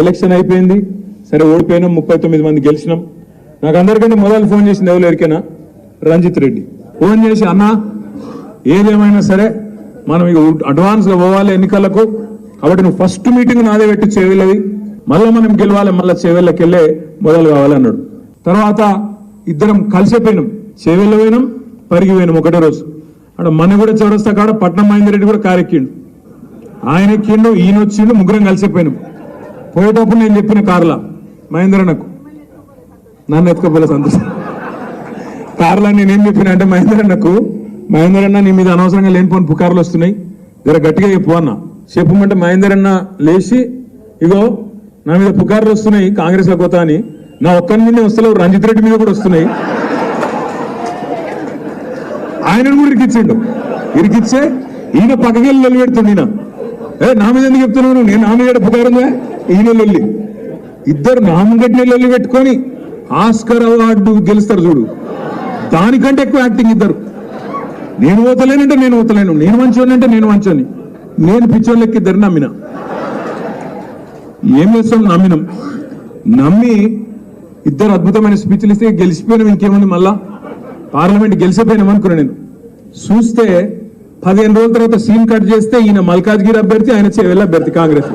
Election అయిపోయింది. సరే ఓడిపోయినాం ముప్పై తొమ్మిది మంది గెలిచినాం. నాకు అందరికంటే మొదలు ఫోన్ చేసింది ఎవరు ఎరికైనా రంజిత్ రెడ్డి. ఫోన్ చేసి అన్నా ఏదేమైనా సరే మనం ఇక అడ్వాన్స్ పోవాలి ఎన్నికలకు. కాబట్టి నువ్వు ఫస్ట్ మీటింగ్ నాదే పెట్టి చేవెళ్ళది. మళ్ళీ మనం గెలవాలి మళ్ళీ చేవెళ్ళకి వెళ్ళే మొదలు కావాలన్నాడు తర్వాత ఇద్దరం కలిసిపోయినాం చేవెళ్ళ పోయినాం పరిగి పోయినాం ఒకటే రోజు. అక్కడ మన కూడా చౌరస్తా కాడ పట్నం మహేందర్ రెడ్డి కూడా కారెక్కిండు. ఆయన ఎక్కిండు ఈయన వచ్చిండు ముగ్గురం కలిసిపోయినాం పోయేటప్పుడు నేను చెప్పిన కార్లా మహేందర్ నన్ను ఎత్తుకోపోలే సంతోషం. కార్ల నేనేం చెప్పిన అంటే మహేంద్రన్నకు మహేంద్రన్న మహేందర్ అన్న నీ మీద అనవసరంగా లేనిపోని పుకార్లు వస్తున్నాయి. జర గట్టిగా చెప్పు అన్న. చెప్పమంటే మహేందర్ అన్న లేచి ఇగో నా మీద పుకార్లు వస్తున్నాయి కాంగ్రెస్లో కొత్త అని. నా ఒక్కరి మీద వస్తలేవు రంజిత్ రెడ్డి మీద కూడా వస్తున్నాయి. ఆయనను కూడా ఇరికిచ్చిండు. ఇరికిచ్చే ఈయన పక్కకెళ్ళి లొల్లి నా ఈయన. ఏ నా మీద ఎందుకు చెప్తున్నాను నేను నా మీద పుకారుందా ఈయన లొల్లి ఇద్దరు నామగడ్డి లొల్లి పెట్టుకొని ఆస్కర్ అవార్డు గెలుస్తారు చూడు. దానికంటే ఎక్కువ యాక్టింగ్ ఇద్దరు. నేను ఓతలేనంటే నేను ఓతలేను. నేను మంచోని అంటే నేను మంచోని నేను పిచ్చోళ్ళకి ఇద్దరు నమ్మిన? ఏం చేస్తాం? నమ్మినాం. నమ్మి ఇద్దరు అద్భుతమైన స్పీచ్లు ఇస్తే గెలిచిపోయినాం ఇంకేముంది మళ్ళా? పార్లమెంట్ గెలిచిపోయినాం అనుకున్నాను నేను. చూస్తే పదిహేను రోజుల తర్వాత సీన్ కట్ చేస్తే ఈయన మల్కాజ్గిరి అభ్యర్థి ఆయన చేవెళ్ళ అభ్యర్థి కాంగ్రెస్.